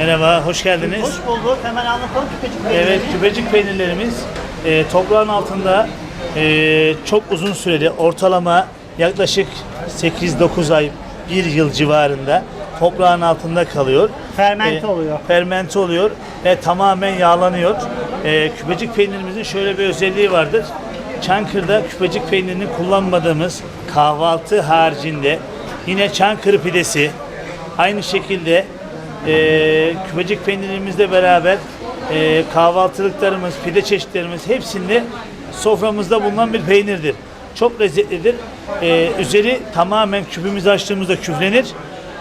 Merhaba, hoş geldiniz. Hoş bulduk. Hemen anlatalım küpecik Evet, peynirleri. küpecik peynirlerimiz e, toprağın altında e, çok uzun süreli, ortalama yaklaşık 8-9 ay, 1 yıl civarında toprağın altında kalıyor. Fermente oluyor. Fermente oluyor ve tamamen yağlanıyor. E, küpecik peynirimizin şöyle bir özelliği vardır. Çankırı'da küpecik peynirini kullanmadığımız kahvaltı haricinde yine Çankırı pidesi, aynı şekilde e, küpecik peynirimizle beraber e, kahvaltılıklarımız, pide çeşitlerimiz hepsinde soframızda bulunan bir peynirdir. Çok lezzetlidir. E, üzeri tamamen küpümüzü açtığımızda küflenir.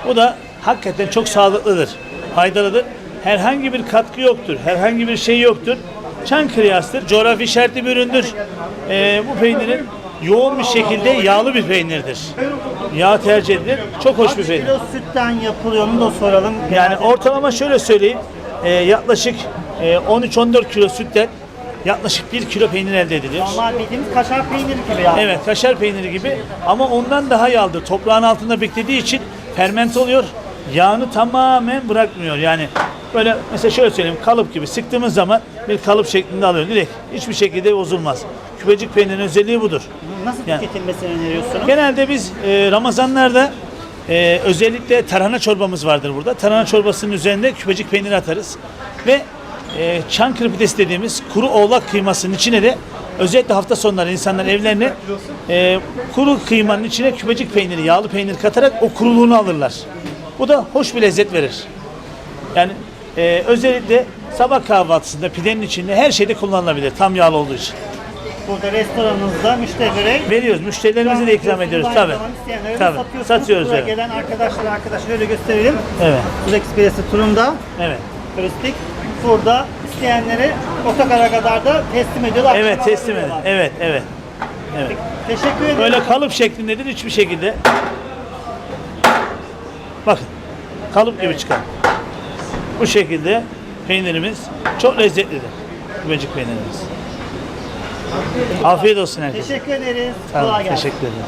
Bu da hakikaten çok sağlıklıdır, faydalıdır. Herhangi bir katkı yoktur, herhangi bir şey yoktur. Çankırı yastıdır, coğrafi işaretli bir üründür. E, bu peynirin yoğun bir şekilde yağlı bir peynirdir. Yağ tercih edilir. Çok hoş bir Kaç peynir. kilo sütten yapılıyor onu da soralım. Yani ortalama şöyle söyleyeyim. e, yaklaşık e, 13-14 kilo sütten yaklaşık 1 kilo peynir elde ediliyor. Normal bildiğimiz kaşar peyniri gibi yani. Evet kaşar peyniri gibi ama ondan daha yağlıdır. Toprağın altında beklediği için fermente oluyor. Yağını tamamen bırakmıyor. Yani böyle mesela şöyle söyleyeyim kalıp gibi sıktığımız zaman bir kalıp şeklinde alıyor. Direkt hiçbir şekilde bozulmaz. Küpecik peynirin özelliği budur. Nasıl Yani- tüketilmesini öneriyorsunuz? Genelde biz e, Ramazanlarda e, özellikle tarhana çorbamız vardır burada. Tarhana çorbasının üzerinde küpecik peynir atarız. Ve e, Çankırı pidesi dediğimiz kuru oğlak kıymasının içine de özellikle hafta sonları insanlar evlerine e, kuru kıymanın içine küpecik peyniri, yağlı peynir katarak o kuruluğunu alırlar. Bu da hoş bir lezzet verir. Yani e, özellikle sabah kahvaltısında pidenin içinde her şeyde kullanılabilir tam yağlı olduğu için. Burada restoranınızda müşterilere Veriyoruz, müşterilerimize de ikram ediyoruz tabii. Tabii. satıyorsunuz. Satıyoruz Buraya evet. gelen arkadaşlar arkadaşlar öyle gösterelim. Evet. Tuz Ekspresi turunda Evet. turistik. Burada isteyenlere otogara kadar da teslim ediyorlar. Evet Akşama teslim edin. Evet, evet. Evet. Teşekkür ederim. Böyle kalıp şeklindedir hiçbir şekilde. Bakın. Kalıp gibi çıkar. Bu şekilde peynirimiz çok lezzetlidir. Küvecik peynirimiz. Afiyet olsun herkese. Teşekkür ederiz. Tamam, Kolay gelsin. teşekkür ederim.